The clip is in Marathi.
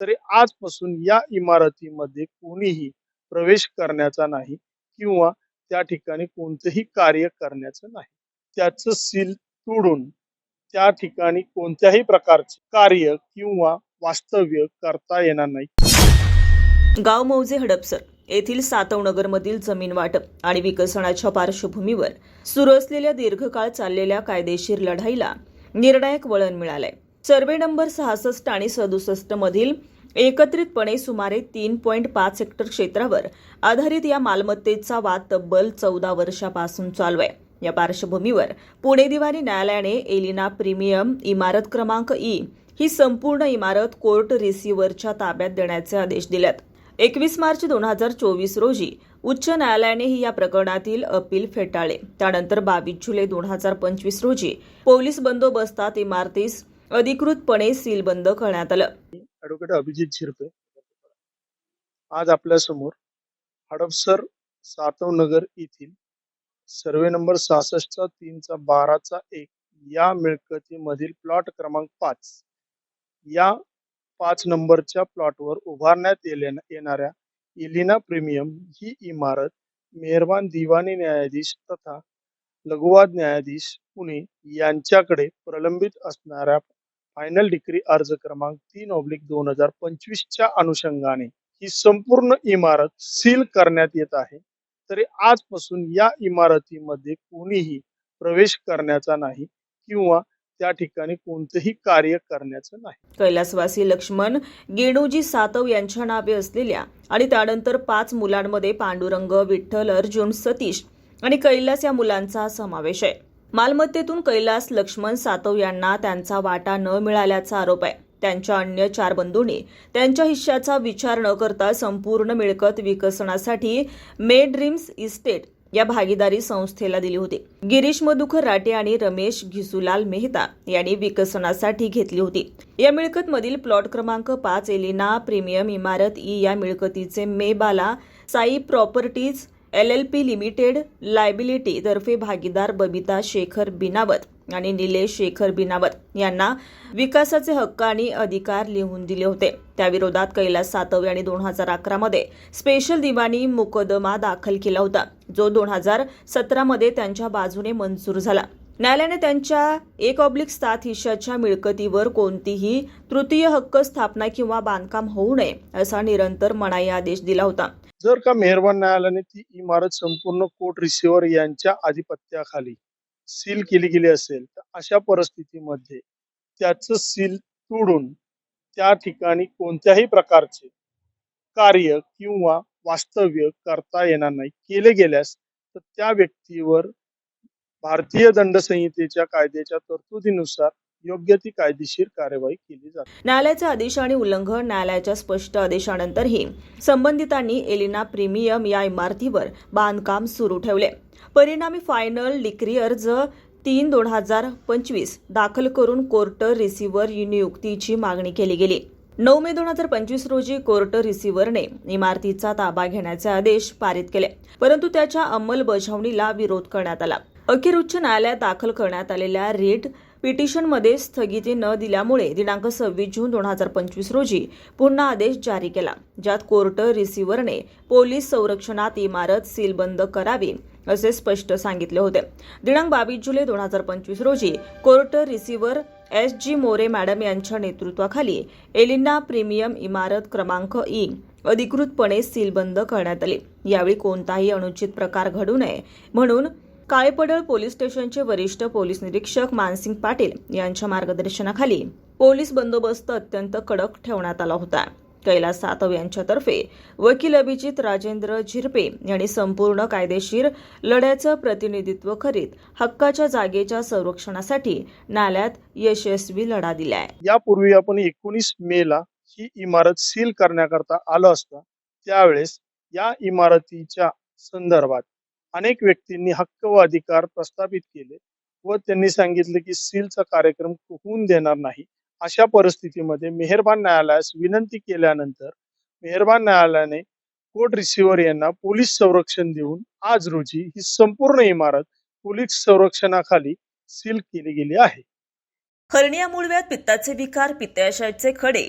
तरी आजपासून या इमारतीमध्ये कोणीही प्रवेश करण्याचा नाही किंवा त्या ठिकाणी कोणतंही कार्य करण्याचं नाही. त्याचं सील तोडून त्या ठिकाणी कोणत्याही प्रकारचे कार्य किंवा वास्तव्य करता येणार नाही. गाव मौजे हडपसर येथील सातवनगरमधील जमीन वाटप आणि विकसनाच्या पार्श्वभूमीवर सुरू असलेल्या दीर्घकाळ चाललेल्या कायदेशीर लढाईला निर्णायक वळण मिळालंय. सर्वे नंबर सहासष्ट आणि सदुसष्टमधील एकत्रितपणे सुमारे तीन पॉईंट पाच हेक्टर क्षेत्रावर आधारित या मालमत्तेचा वाद तब्बल चौदा वर्षापासून चालू आहे. या पार्श्वभूमीवर पुणे दिवाणी न्यायालयाने एलिना प्रीमियम इमारत क्रमांक ई ही संपूर्ण इमारत कोर्ट रिसिव्हरच्या ताब्यात देण्याचे आदेश दिलेत. एकवीस मार्च दोन हजार चोवीस रोजी उच्च न्यायालयानेही या प्रकरणातील अपील फेटाळले. त्यानंतर बावीस जुलै दोन हजार पंचवीस रोजी पोलीस बंदोबस्तात इमारतीस अधिकृतपणे सीलबंद करण्यात आलं. ऍडव्होकेट अभिजित झिरपे आज आपल्यासमोर हडपसर सातवनगर येथील सर्वे नंबर सहासष्टचा तीनचा बाराचा एक या मिळकतीमधील प्लॉट क्रमांक पाच या पाच नंबरच्या प्लॉटवर उभारण्यात येणाऱ्या इलिना प्रीमियम ही इमारत मेहरबान दिवाणी न्यायाधीश तथा लघुवाद न्यायाधीश पुणे यांच्याकडे प्रलंबित असणाऱ्या फायनल डिक्री अर्ज क्रमांक तीन ऑब्लिक दोन हजार पंचवीसच्या अनुषंगाने ही संपूर्ण इमारत सील करण्यात येत आहे. तरी आजपासून या इमारतीमध्ये कोणीही प्रवेश करण्याचा नाही किंवा त्या ठिकाणी कोणतंही कार्य करण्याचं नाही. कैलासवासी लक्ष्मण गेणूजी सातव यांच्या नावे असलेल्या आणि त्यानंतर पाच मुलांमध्ये पांडुरंग विठ्ठल अर्जुन सतीश आणि कैलास या मुलांचा समावेश आहे. मालमत्तेतून कैलास लक्ष्मण सातव यांना त्यांचा वाटा न मिळाल्याचा आरोप आहे. त्यांच्या अन्य चार बंधूंनी त्यांच्या हिश्श्याचा विचार न करता संपूर्ण मिळकत विकसनासाठी मे ड्रीम्स इस्टेट या भागीदारी संस्थेला दिली होती. गिरीश मधुकर राटे आणि रमेश घिसूलाल मेहता यांनी विकसनासाठी घेतली होती. या मिळकतमधील प्लॉट क्रमांक पाच एलिना प्रीमियम इमारत ई या मिळकतीचे मेबाला Sai properties L L P limited liability तर्फे भागीदार बबिता शेखर बिनावत आणि निलेश शेखर बिनावत यांना विकासाचे हक्क आणि अधिकार लिहून दिले होते. त्याविरोधात कैलास सातव यांनी दोन हजार अकरामध्ये स्पेशल दिवाणी मुकदमा दाखल केला होता. जो दोन हजार सतरामध्ये त्यांच्या बाजूने मंजूर झाला. न्यायालयाने त्यांच्या एक ऑब्लिक सात हिश्याच्या मिळकतीवर कोणतीही तृतीय हक्क स्थापना किंवा बांधकाम होऊ नये असा निरंतर मनाई आदेश दिला होता. जर का मेहरबान न्यायालयाने ती इमारत संपूर्ण कोर्ट रिसिव्हर यांच्या आधिपत्याखाली सील केली गेली असेल तर अशा परिस्थितीमध्ये त्याचं सील तोडून त्या ठिकाणी कोणत्याही प्रकारचे कार्य किंवा वास्तव्य करता येणार नाही केले गेल्यास तर त्या व्यक्तीवर भारतीय दंड संहितेच्या कायद्याच्या तरतुदीनुसार योग्य ती कायदेशीर कार्यवाही केली जाते. न्यायालयाच्या आदेशाने उल्लंघन न्यायालयाच्या स्पष्ट आदेशानंतरही संबंधितांनी एलिना प्रीमियम या इमारतीवर बांधकाम सुरू ठेवले. परिणामी फायनल डिक्री अर्ज तीन दोन हजार पंचवीस दाखल करून कोर्ट रिसिव्हर नियुक्तीची मागणी केली गेली. नऊ मे दोन हजार पंचवीस रोजी कोर्ट रिसिव्हरने इमारतीचा ताबा घेण्याचे आदेश पारित केले. परंतु त्याच्या अंमलबजावणीला विरोध करण्यात आला. अखेर उच्च न्यायालयात दाखल करण्यात आलेल्या रिट पिटिशनमध्ये स्थगिती न दिल्यामुळे दिनांक सव्वीस जून दोन हजार पंचवीस रोजी पुन्हा आदेश जारी केला ज्यात कोर्ट रिसिव्हरने पोलीस संरक्षणात इमारत सीलबंद करावी असे स्पष्ट सांगितले होते. दिनांक बावीस जुलै दोन हजार पंचवीस रोजी court receiver S G More madam यांच्या नेतृत्वाखाली एलिना प्रीमियम इमारत क्रमांक ई अधिकृतपणे सीलबंद करण्यात आली. यावेळी कोणताही अनुचित प्रकार घडू नये म्हणून काळेपडळ पोलीस स्टेशनचे वरिष्ठ पोलीस निरीक्षक मानसिंग पाटील यांच्या मार्गदर्शनाखाली पोलीस बंदोबस्त अत्यंत कडक ठेवण्यात आला होता. कैलास सातव यांच्यातर्फे वकील अभिजित राजेंद्र झिरपे यांनी संपूर्ण कायदेशीर लढ्याचं प्रतिनिधित्व करीत हक्काच्या जागेच्या संरक्षणासाठी न्यायालयात यशस्वी लढा दिलाय. यापूर्वी आपण एकोणीस मे ला ही इमारत सील करण्याकरता आलो असता त्यावेळेस या इमारतीच्या संदर्भात अनेक व्यक्तींनी हक्क व अधिकार प्रस्थापित केले व त्यांनी सांगितले की सीलचा कार्यक्रम होऊन देणार नाही. अशा परिस्थितीमध्ये मेहरबान न्यायालयास विनंती केल्यानंतर मेहरबान न्यायालयाने कोर्ट रिसिव्हर यांना पोलीस संरक्षण देऊन आज रोजी ही संपूर्ण इमारत पोलीस संरक्षणाखाली सील केली गेली आहे. हर्निया मूळव्यात पित्ताचे विकार पित्ताशयाचे खडे